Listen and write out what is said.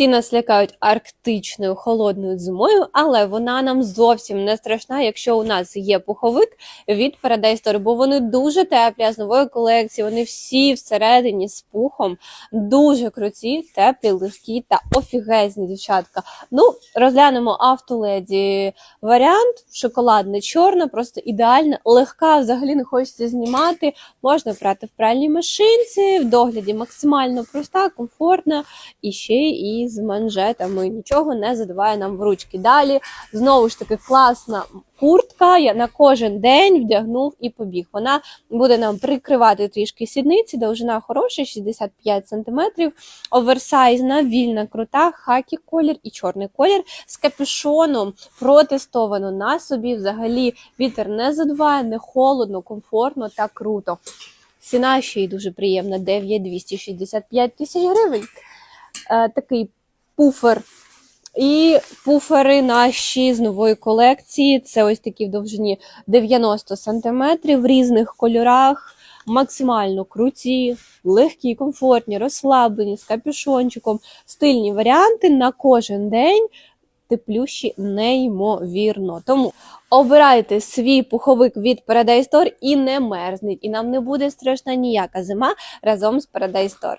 Всі нас лякають арктичною холодною зимою, але вона нам зовсім не страшна, якщо у нас є пуховик від Paradise Store, бо вони дуже теплі, а з нової колекції. Вони всі всередині з пухом, дуже круті, теплі, легкі та офігезні дівчатка. Ну, розглянемо автоледі варіант шоколадне чорна, просто ідеальна, легка, взагалі не хочеться знімати. Можна прати в пральній машинці, в догляді максимально проста, комфортна і ще і з манжетами. Нічого не задаває нам в ручки. Далі знову ж таки класна куртка. Я на кожен день вдягнув і побіг. Вона буде нам прикривати трішки сідниці, довжина хороша, 65 см, оверсайзна, вільна, крута, хакі колір і чорний колір з капюшоном протестовано на собі. Взагалі вітер не задуває, не холодно, комфортно та круто. Ціна ще й дуже приємна 9265 тисяч гривень. Е, такий пуфер. І пуфери наші з нової колекції. Це ось такі в довжині 90 см в різних кольорах. Максимально круті, легкі, комфортні, розслаблені з капюшончиком, стильні варіанти на кожен день. Теплющі неймовірно. Тому обирайте свій пуховик від Paradise Store і не мерзніть. І нам не буде страшна ніяка зима разом з Paradise Store.